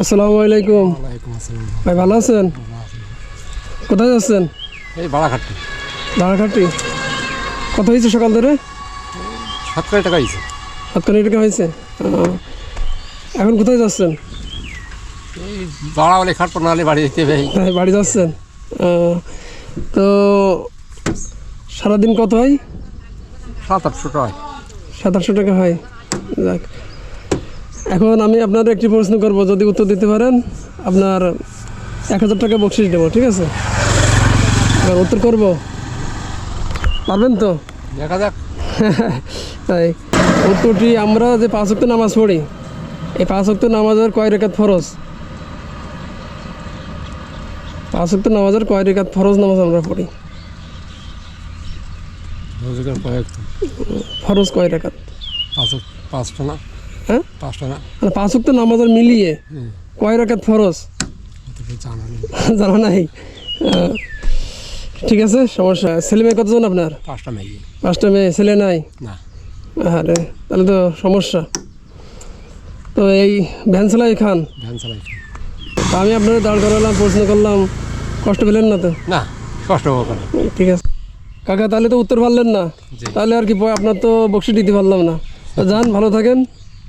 আসসালামু আলাইকুম। ভাই ভালো আছেন? কোথায় যাচ্ছেন? এই বাড়াঘাটটি দাঁড়াঘাটি কত হয়েছে সকাল ধরে? সাত কোটি টাকা হয়েছে। সাত কোটি টাকা হয়েছে? এখন কোথায় যাচ্ছেন? এই বাড়া বলে খাট নালে বাড়ি যেতে এই বাড়ি যাচ্ছেন? তো সারাদিন কত হয়? সাত আটশো টাকা সাত আটশো টাকা হয়। যাক। এখন আমি আপনার একটি প্রশ্ন করব যদি উত্তর দিতে পারেন আপনার এক হাজার টাকা বকশিস দেবো ঠিক আছে? এবার উত্তর করব। পারবেন তো? দেখা যাক। তাই উত্তরটি আমরা যে পাঁচ ওয়াক্ত নামাজ পড়ি এই পাঁচ ওয়াক্ত নামাজের কয় রেখাত ফরজ? পাঁচ ওয়াক্ত নামাজের কয় রেখাত ফরজ নামাজ আমরা পড়ি? ফরজ কয় রেখাত? পাঁচ পাঁচটা না? হ্যাঁ? মানে পাঁচ ওয়াক্ত নামাজের মিলিয়ে কয় রেখাত ফরজ? জানা নাই। ঠিক আছে সমস্যা ছেলে মেয়ে কতজন আপনার? পাঁচটা মেয়ে। পাঁচটা মেয়ে ছেলে নাই? না। আরে তাহলে তো সমস্যা। তো এই ভ্যান চালাই খান? ভ্যান চালাই তা আমি আপনার দাঁড় করালাম প্রশ্ন করলাম। কষ্ট পেলেন না তো? না কষ্ট ঠিক আছে। কাকা তাহলে তো উত্তর পারলেন না। তাহলে আর কি আপনার তো বক্সি দিতে পারলাম না। যান ভালো থাকেন।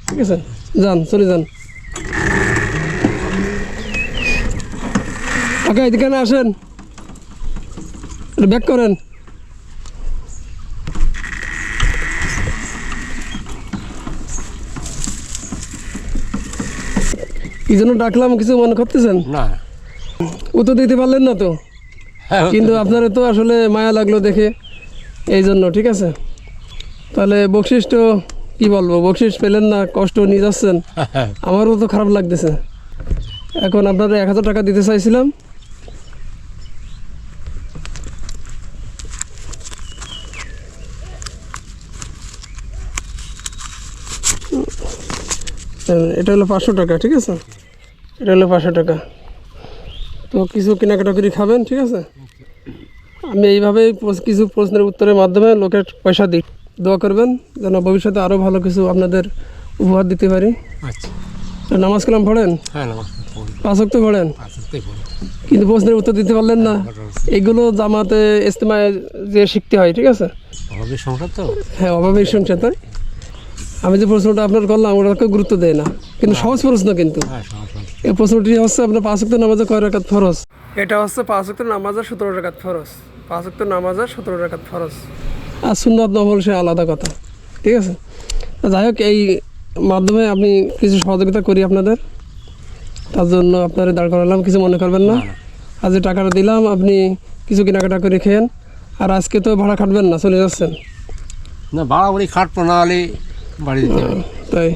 ঠিক আছে যান চলে যান। কাকা এদিকে না আসেন। ব্যাক করেন। কি জন্য ডাকলাম কিছু মনে করতেছেন? না। উত্তর দিতে পারলেন না তো? হ্যাঁ কিন্তু আপনার তো আসলে মায়া লাগল দেখে। এই জন্য ঠিক আছে? তাহলে বকশিস তো কী বলব বকশিস পেলেন না কষ্ট নিয়ে যাচ্ছেন। আমারও তো খারাপ লাগতেছে। এখন আপনারা এক হাজার টাকা দিতে চাইছিলাম। এটা হলো পাঁচশো টাকা ঠিক আছে? এটা হলো পাঁচশো টাকা। তো কিছু কেনাকাটা করে খাবেন ঠিক আছে? আমি এইভাবেই কিছু প্রশ্নের উত্তরের মাধ্যমে লোকের পয়সা দিই। দোয়া করবেন যেন ভবিষ্যতে আরও ভালো কিছু আপনাদের উপহার দিতে পারি। আচ্ছা। নামাজ কালাম পড়েন? হ্যাঁ নমস্কার পড়ি। পাঁচ অক্ত পড়েন? কিন্তু প্রশ্নের উত্তর দিতে পারলেন না। এগুলো জামাতে ইস্তেমায় যে শিখতে হয় ঠিক আছে? অভাবের সংসার তো? হ্যাঁ অভাবে শুনছে তাই? আমি যে প্রশ্নটা আপনার করলাম ওটাকে গুরুত্ব দেয় না। কিন্তু সহজ প্রশ্ন কিন্তু। হ্যাঁ এই প্রশ্নটি হচ্ছে আপনার পাঁচ অক্ত নামাজে কয় রাকাত ফরজ? এটা হচ্ছে পাঁচ অক্ত নামাজের সতেরো রাকাত ফরজ। পাঁচ অক্ত নামাজের সতেরো রাকাত ফরজ। আর সুন্নত নফল সে আলাদা কথা। ঠিক আছে? যাই হোক এই মাধ্যমে আপনি কিছু সহযোগিতা করি আপনাদের। তার জন্য আপনারা দাঁড় করালাম কিছু মনে করবেন না। আজ যে টাকাটা দিলাম আপনি কিছু কেনাকাটা করে খেয়েন। আর আজকে তো ভাড়া খাটবেন না চলে যাচ্ছেন। না বাড়ি খাটবো না হলে বাড়ি তাই।